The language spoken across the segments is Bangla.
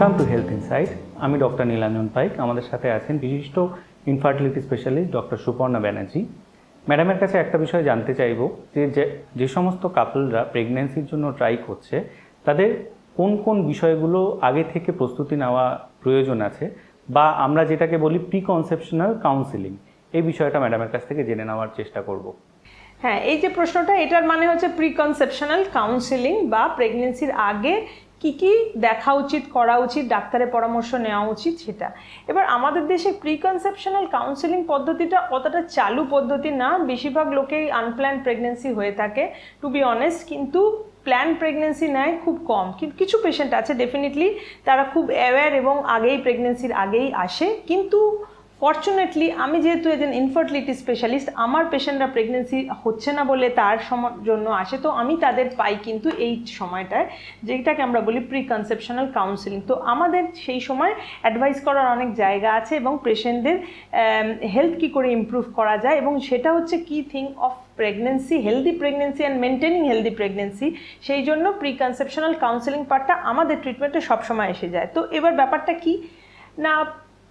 ওয়েলকাম টু হেলথ ইনসাইট আমি ডক্টর নীলাঞ্জন পাইক আমাদের সাথে আছেন বিশিষ্ট infertility specialist doctor Suparna Banerjee ম্যাডামের কাছে একটা বিষয় জানতে চাইব, যে যে- সমস্ত কাপলরা প্রেগন্যান্সির জন্য ট্রাই করছে, তাদের কোন কোন বিষয়গুলো আগে থেকে প্রস্তুতি নেওয়া প্রয়োজন আছে, বা আমরা যেটাকে বলি প্রি কনসেপশনাল কাউন্সিলিং এই বিষয়টা ম্যাডামের কাছ থেকে জেনে নেওয়ার চেষ্টা করব। হ্যাঁ এই যে প্রশ্নটা, এটার মানে হচ্ছে প্রিকনসেপশনাল কাউন্সিলিং বা প্রেগনেন্সির আগে কি কি দেখা উচিত, করা উচিত, ডাক্তারের পরামর্শ নেওয়া উচিত সেটা। এবার আমাদের দেশে প্রিকনসেপশনাল কাউন্সেলিং পদ্ধতিটা অতটা চালু পদ্ধতি না। বেশিরভাগ লোকেই আনপ্ল্যান প্রেগনেন্সি হয়ে থাকে টু বি অনেস্ট কিন্তু প্ল্যান প্রেগনেন্সি নেয় খুব কম। কিন্তু কিছু পেশেন্ট আছে ডেফিনেটলি তারা খুব অ্যাওয়্যার এবং আগেই প্রেগনেন্সির আগেই আসে, কিন্তু ফর্চুনেটলি আমি যেহেতু একজন ইনফার্টিলিটি স্পেশালিস্ট আমার পেশেন্টরা প্রেগনেন্সি হচ্ছে না বলে তার জন্য আসে। তো আমি তাদের পাই কিন্তু এই সময়টায়, যেটাকে আমরা বলি প্রি কনসেপশনাল কাউন্সিলিং তো আমাদের সেই সময় অ্যাডভাইস করার অনেক জায়গা আছে এবং পেশেন্টদের হেলথ কী করে ইমপ্রুভ করা যায় এবং সেটা হচ্ছে কি thing of pregnancy healthy pregnancy and maintaining healthy pregnancy সেই জন্য প্রি কনসেপশনাল কাউন্সিলিং পার্টটা আমাদের ট্রিটমেন্টে সবসময় এসে যায়। তো এবার ব্যাপারটা কি? না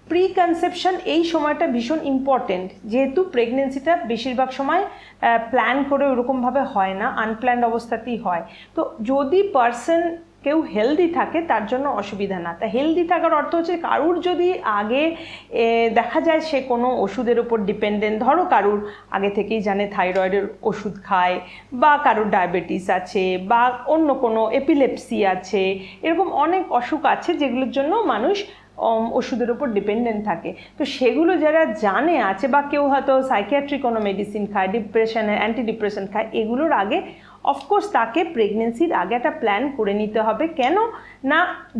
প্রি কনসেপশন এই সময়টা ভীষণ ইম্পর্টেন্ট যেহেতু প্রেগনেন্সিটা বেশিরভাগ সময় প্ল্যান করে ওরকমভাবে হয় না আনপ্ল্যান্ড অবস্থাতেই হয়। তো যদি পার্সন কেউ হেলদি থাকে, তার জন্য অসুবিধা না। তা হেলদি থাকার অর্থ হচ্ছে কারুর যদি আগে দেখা যায় সে কোনো ওষুধের উপর ডিপেন্ডেন্ট ধরো কারুর আগে থেকেই জানে থাইরয়েডের ওষুধ খায়, বা কারুর ডায়াবেটিস আছে, বা অন্য কোনো এপিলেপসি আছে, এরকম অনেক অসুখ আছে যেগুলোর জন্য মানুষ ওষুধের উপর ডিপেন্ডেন্ট থাকে। তো সেগুলো যারা জানে আছে বা কেউ হয়তো সাইকিয়াট্রিক কোনো মেডিসিন খায় ডিপ্রেশনের অ্যান্টি ডিপ্রেশন খায়, এগুলোর আগে অফকোর্স তাকে প্রেগনেন্সির আগে একটা প্ল্যান করে নিতে হবে। কেন? না,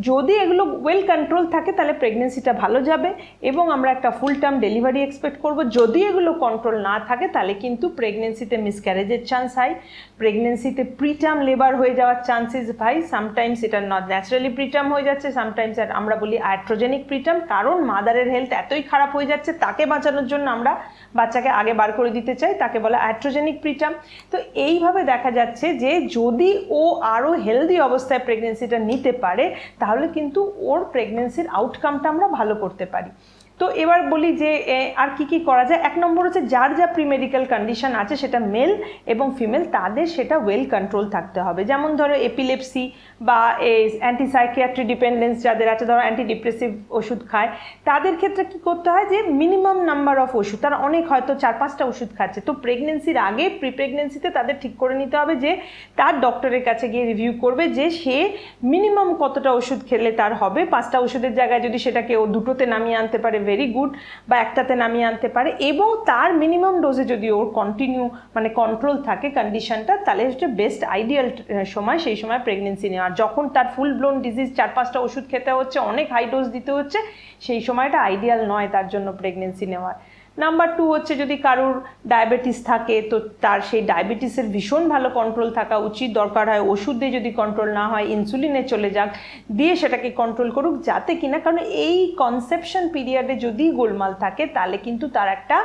যদি এগুলো ওয়েল কন্ট্রোল থাকে, তাহলে প্রেগনেন্সিটা ভালো যাবে এবং আমরা একটা ফুল টার্ম ডেলিভারি এক্সপেক্ট করব। যদি এগুলো কন্ট্রোল না থাকে, তাহলে কিন্তু প্রেগনেন্সিতে মিসক্যারেজের চান্স হাই প্রেগনেন্সিতে প্রিটার্ম লেবার হয়ে যাওয়ার চান্সেস হাই সামটাইমস এটা নট ন্যাচারালি প্রিটার্ম হয়ে যাচ্ছে সামটাইমস আমরা বলি আইট্রোজেনিক প্রিটার্ম কারণ মাদারের হেলথ এতই খারাপ হয়ে যাচ্ছে, তাকে বাঁচানোর জন্য আমরা বাচ্চাকে আগে বার করে দিতে চাই, তাকে বলে আইট্রোজেনিক প্রিটার্ম তো এইভাবে দেখা যাচ্ছে যে যদি ও আরও হেলদি অবস্থায় প্রেগনেন্সিটা নিতে পারে তাহলে কিন্তু ওর প্রেগনেন্সির আউটকামটা আমরা ভালো করতে পারি। তো এবার বলি যে আর কি কি করা যায়? এক নম্বর হচ্ছে যার যা প্রি মেডিকেল কন্ডিশন আছে সেটা মেল এবং ফিমেল তাদের সেটা ওয়েল কন্ট্রোল থাকতে হবে। যেমন ধরো এপিলেপসি বা অ্যান্টিসাইকিয়াট্রি ডিপেন্ডেন্স যাদের আছে, ধরো অ্যান্টি ডিপ্রেসিভ ওষুধ খায়, তাদের ক্ষেত্রে কি করতে হয় যে মিনিমাম নাম্বার অফ ওষুধ, তারা অনেক হয়তো চার, পাঁচটা ওষুধ খাচ্ছে। তো প্রেগনেন্সির আগে প্রি প্রেগনেন্সিতে তাদের ঠিক করে নিতে হবে যে, তার ডক্টরের কাছে গিয়ে রিভিউ করবে যে, সে মিনিমাম কতটা ওষুধ খেলে তার হবে। পাঁচটা ওষুধের জায়গায় যদি সেটাকে ও দুটোতে নামিয়ে আনতে পারে ভেরি গুড বা একটাতে নামিয়ে আনতে পারে এবং তার মিনিমাম ডোজে যদি ওর কন্টিনিউ মানে কন্ট্রোল থাকে কন্ডিশনটা তাহলে হচ্ছে বেস্ট আইডিয়াল সময় সেই সময় প্রেগনেন্সি নেওয়া। যখন তার ফুল ব্লোন ডিজিজ চার পাঁচটা ওষুধ খেতে হচ্ছে, অনেক হাই ডোজ দিতে হচ্ছে, সেই সময়টা আইডিয়াল নয় তার জন্য প্রেগনেন্সি নেওয়ার। নাম্বার টু হচ্ছে যদি কারুর ডায়াবেটিস থাকে, তো তার সেই ডায়াবেটিসের ভীষণ ভালো কন্ট্রোল থাকা উচিত। দরকার হয় ওষুধ দিয়ে যদি কন্ট্রোল না হয় ইনসুলিনে চলে যাক, দিয়ে সেটাকে কন্ট্রোল করুক যাতে কিনা, কারণ এই কনসেপশন পিরিয়ডে যদি গোলমাল থাকে, তাহলে কিন্তু তার একটা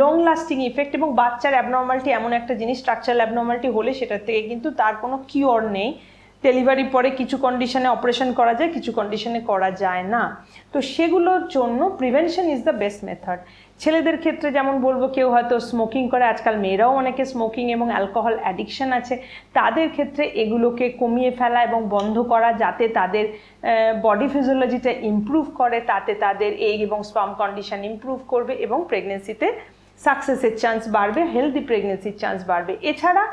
লং লাস্টিং ইফেক্ট এবং বাচ্চার অ্যাবনর্মালিটি এমন একটা জিনিস স্ট্রাকচারাল অ্যাবনর্মালিটি হলে সেটার থেকে কিন্তু তার কোনো কিওর নেই। ডেলিভারি পরে কিছু কন্ডিশনে অপারেশন করা যায়, কিছু কন্ডিশনে করা যায় না। তো সেগুলোর জন্য prevention is the best method ছেলেদের ক্ষেত্রে যেমন বলব, কেউ হয়তো স্মোকিং করে, আজকাল মেয়েরাও অনেকে স্মোকিং এবং অ্যালকোহল অ্যাডিকশান আছে। তাদের ক্ষেত্রে এগুলোকে কমিয়ে ফেলা এবং বন্ধ করা যাতে তাদের বডি ফিজিওলজিটা ইমপ্রুভ করে, তাতে তাদের এগ এবং স্পাম কন্ডিশন ইমপ্রুভ করবে এবং প্রেগনেন্সিতে সাকসেসের চান্স বাড়বে হেলদি প্রেগনেন্সির চান্স বাড়বে। এছাড়া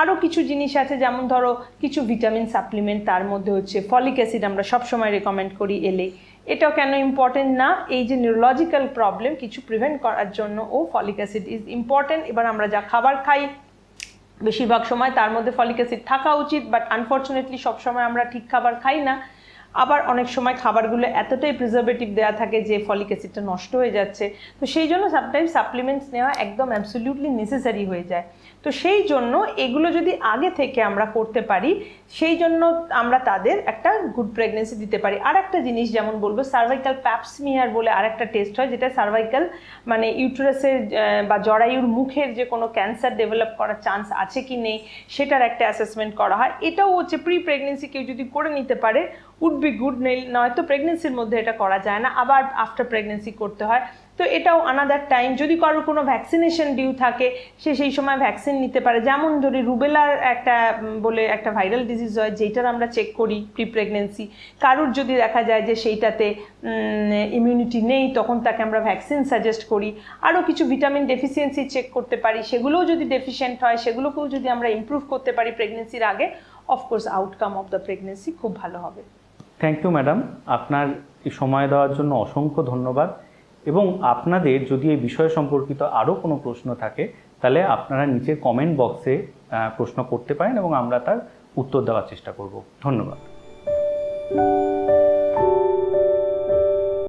আরও কিছু জিনিস আছে, যেমন ধরো কিছু ভিটামিন সাপ্লিমেন্ট তার মধ্যে হচ্ছে ফলিক অ্যাসিড আমরা সবসময় রেকমেন্ড করি এলে। এটাও কেন ইম্পর্টেন্ট না? এই যে নিউরোলজিক্যাল প্রবলেম কিছু প্রিভেন্ট করার জন্য ও ফলিক অ্যাসিড ইজ ইম্পর্টেন্ট এবার আমরা যা খাবার খাই, বেশিরভাগ সময় তার মধ্যে ফলিক অ্যাসিড থাকা উচিত বাট আনফর্চুনেটলি সবসময় আমরা ঠিক খাবার খাই না। আবার অনেক সময় খাবারগুলো এতটাই প্রিজার্ভেটিভ দেওয়া থাকে যে ফলিক অ্যাসিডটা নষ্ট হয়ে যাচ্ছে। তো সেই জন্য সামটাইমস সাপ্লিমেন্টস নেওয়া একদম অ্যাবসলিউটলি নেসেসারি হয়ে যায়। তো সেই জন্য এগুলো যদি আগে থেকে আমরা করতে পারি, সেই জন্য আমরা তাদের একটা গুড প্রেগনেন্সি দিতে পারি। আর একটা জিনিস যেমন বলব সার্ভাইকাল প্যাপসমিয়ার বলে আর একটা টেস্ট হয়, যেটা সার্ভাইকাল মানে ইউটারাসের বা জরায়ুর মুখের যে কোনো ক্যান্সার ডেভেলপ করার চান্স আছে কি নেই, সেটার একটা অ্যাসেসমেন্ট করা হয়। এটাও হচ্ছে প্রি প্রেগনেন্সি কেউ যদি করে নিতে পারে উড বি গুড নয়তো প্রেগনেন্সির মধ্যে এটা করা যায় না। আবার আফটার প্রেগনেন্সি করতে হয়। তো এটাও আনাদার টাইম যদি কারোর কোনো ভ্যাকসিনেশন ডিউ থাকে, সে সেই সময় ভ্যাকসিন নিতে পারে। যেমন ধরি রুবেলার একটা বলে একটা ভাইরাল ডিজিজ হয়, যেটার আমরা চেক করি প্রি প্রেগনেন্সি কারোর যদি দেখা যায় যে সেইটাতে ইমিউনিটি নেই, তখন তাকে আমরা ভ্যাকসিন সাজেস্ট করি। আরও কিছু ভিটামিন ডেফিসিয়েন্সি চেক করতে পারি। সেগুলোও যদি ডেফিসিয়েন্ট হয়, সেগুলোকেও যদি আমরা ইমপ্রুভ করতে পারি প্রেগনেন্সির আগে of course outcome of the pregnancy খুব ভালো হবে। থ্যাংক ইউ ম্যাডাম আপনার সময় দেওয়ার জন্য অসংখ্য ধন্যবাদ। এবং আপনাদের যদি এই বিষয় সম্পর্কিত আরও কোনো প্রশ্ন থাকে, তাহলে আপনারা নিচের কমেন্ট বক্সে প্রশ্ন করতে পারেন এবং আমরা তার উত্তর দেওয়ার চেষ্টা করব। ধন্যবাদ।